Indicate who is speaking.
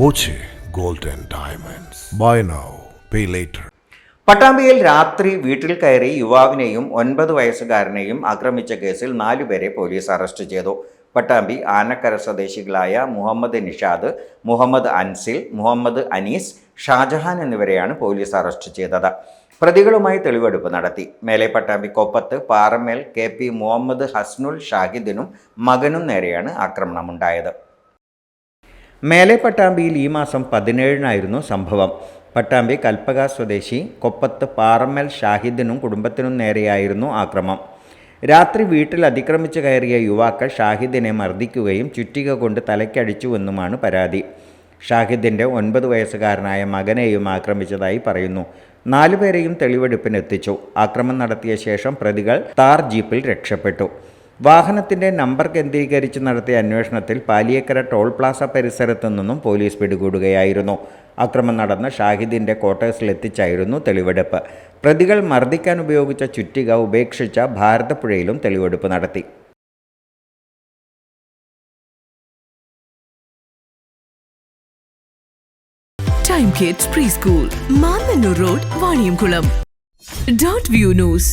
Speaker 1: Boche gold diamonds. Buy now pay later.
Speaker 2: പട്ടാമ്പിയിൽ രാത്രി വീട്ടിൽ കയറി യുവാവിനെയും ഒൻപത് വയസ്സുകാരനെയും ആക്രമിച്ച കേസിൽ നാലുപേരെ പോലീസ് അറസ്റ്റ് ചെയ്തു. പട്ടാമ്പി ആനക്കര സ്വദേശികളായ മുഹമ്മദ് നിഷാദ് മുഹമ്മദ് അൻസിൽ മുഹമ്മദ് അനീസ് ഷാജഹാൻ എന്നിവരെയാണ് പോലീസ് അറസ്റ്റ് ചെയ്തത്. പ്രതികളുമായി തെളിവെടുപ്പ് നടത്തി. മേലെ പട്ടാമ്പി കൊപ്പത്ത് പാറമേൽ കെ പി മുഹമ്മദ് ഹസ്നുൽ ഷാഹിദിനും മകനും നേരെയാണ് ആക്രമണമുണ്ടായത്. മേലെ പട്ടാമ്പിയിൽ ഈ മാസം പതിനേഴിനായിരുന്നു സംഭവം. പട്ടാമ്പി കൽപ്പക സ്വദേശി കൊപ്പത്ത് പാറമ്മൽ ഷാഹിദിനും കുടുംബത്തിനും നേരെയായിരുന്നു ആക്രമം. രാത്രി വീട്ടിൽ അതിക്രമിച്ച് കയറിയ യുവാക്കൾ ഷാഹിദിനെ മർദ്ദിക്കുകയും ചുറ്റിക കൊണ്ട് തലയ്ക്കടിച്ചുവെന്നുമാണ് പരാതി. ഷാഹിദിന്റെ ഒൻപത് വയസ്സുകാരനായ മകനെയും ആക്രമിച്ചതായി പറയുന്നു. നാലുപേരെയും തെളിവെടുപ്പിനെത്തിച്ചു. ആക്രമം നടത്തിയ ശേഷം പ്രതികൾ താർ ജീപ്പിൽ രക്ഷപ്പെട്ടു. വാഹനത്തിന്റെ നമ്പർ കേന്ദ്രീകരിച്ച് നടത്തിയ അന്വേഷണത്തിൽ പാലിയേക്കര ടോൾ പ്ലാസ പരിസരത്തു നിന്നും പോലീസ് പിടികൂടുകയായിരുന്നു. അക്രമം നടന്ന് ഷാഹിദിന്റെ ക്വാർട്ടേഴ്സിലെത്തിച്ചായിരുന്നു തെളിവെടുപ്പ്. പ്രതികൾ മർദ്ദിക്കാൻ ഉപയോഗിച്ച ചുറ്റിക ഉപേക്ഷിച്ച ഭാരതപ്പുഴയിലും തെളിവെടുപ്പ് നടത്തി.
Speaker 3: Time kids pre school road Vaniyamkulam dot view news